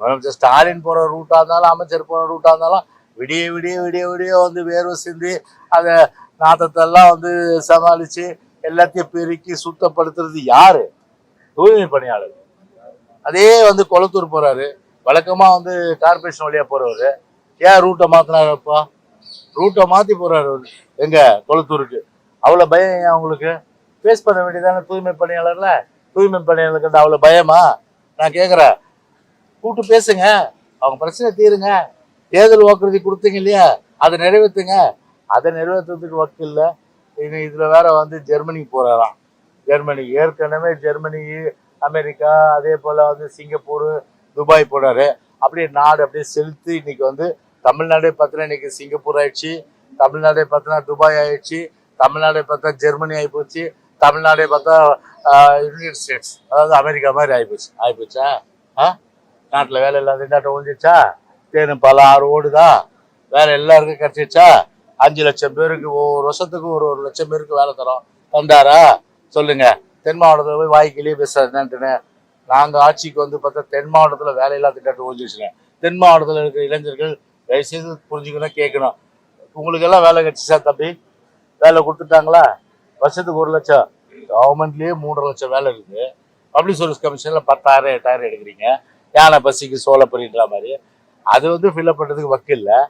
முதலமைச்சர் ஸ்டாலின் போகிற ரூட்டாக இருந்தாலும் அமைச்சர் போகிற ரூட்டாக இருந்தாலும் விடிய விடிய விடிய விடிய வந்து வேர்வை சிந்தி அதை நாத்தத்தெல்லாம் வந்து சமாளித்து எல்லாத்தையும் பெருக்கி சுத்தப்படுத்துறது யார்? தூய்மை பணியாளர். அதே வந்து கொளத்தூர் போகிறாரு வழக்கமாக வந்து கார்பரேஷன் வழியாக போகிறவர் ஏன் ரூட்டை மாத்தினாரு ரூட்டை மாற்றி போகிறாரு அவர். எங்கள் கொளத்தூருக்கு. அவ்வளோ பயம் ஏன் அவங்களுக்கு ஃபேஸ் பண்ண வேண்டியதானே தூய்மை பணியாளர்ல? தூய்மை பணியாளருக்கு அவ்வளோ பயமா? நான் கேட்குறேன் கூப்பிட்டு பேசுங்க. அவங்க பிரச்சனை தீருங்க. தேர்தல் வாக்குறுதி கொடுத்தீங்க இல்லையா? அதை நிறைவேற்றுங்க அதை நிறைவேற்றுறதுக்கு வக்கு இல்லை. இது இதில் வேற வந்து ஜெர்மனிக்கு போகிறாராம் ஜெர்மனி ஏற்கனவே ஜெர்மனி அமெரிக்கா அதே போல் வந்து சிங்கப்பூர் துபாய் போனாரு அப்படியே நாடு அப்படியே செலுத்து இன்னைக்கு வந்து தமிழ்நாடே பார்த்தினா இன்னைக்கு சிங்கப்பூர் ஆயிடுச்சு. தமிழ்நாடே பார்த்தினா துபாய் ஆயிடுச்சு. தமிழ்நாடே பார்த்தா ஜெர்மனி ஆகிப்போச்சு தமிழ்நாடே பார்த்தா யுனைடெட் ஸ்டேட்ஸ் அதாவது அமெரிக்கா மாதிரி ஆகிப்போச்சு ஆகிப்போச்சா ஆ? நாட்டில் வேலை இல்லாத திண்டாட்டம் ஒழிஞ்சிச்சா தேனும் பல ஆறு ஓடுதா? வேலை எல்லாருக்கும் கிடச்சிச்சா அஞ்சு லட்சம் பேருக்கு ஒவ்வொரு வருஷத்துக்கு ஒரு ஒரு லட்சம் பேருக்கு வேலை தரோம். தந்தாரா? சொல்லுங்க. தென் மாவட்டத்தில் போய் வாய்க்கிலேயே பேசுறதுன்னு நாங்கள் ஆட்சிக்கு வந்து பார்த்தா தென் மாவட்டத்தில் வேலையில்லா திண்டாட்டம் ஒழிஞ்சிச்சுங்க தென் மாவட்டத்தில் இருக்கிற இளைஞர்கள் தயவுசெய்து புரிஞ்சுக்கணும் கேட்கணும். உங்களுக்கெல்லாம் வேலை கிடச்சிச்சா தம்பி? வேலை கொடுத்துட்டாங்களா? வருஷத்துக்கு ஒரு லட்சம். கவர்மெண்ட்லேயே மூன்றரை லட்சம் வேலை இருக்குது பப்ளிக் சர்வீஸ் கமிஷனில் பத்தாயிரம் எட்டாயிரம் எடுக்கிறீங்க. யானை பசிக்கு சோளப்பொரின்ற மாதிரி. அது வந்து ஃபில்அப் பண்ணுறதுக்கு வக்கு இல்லை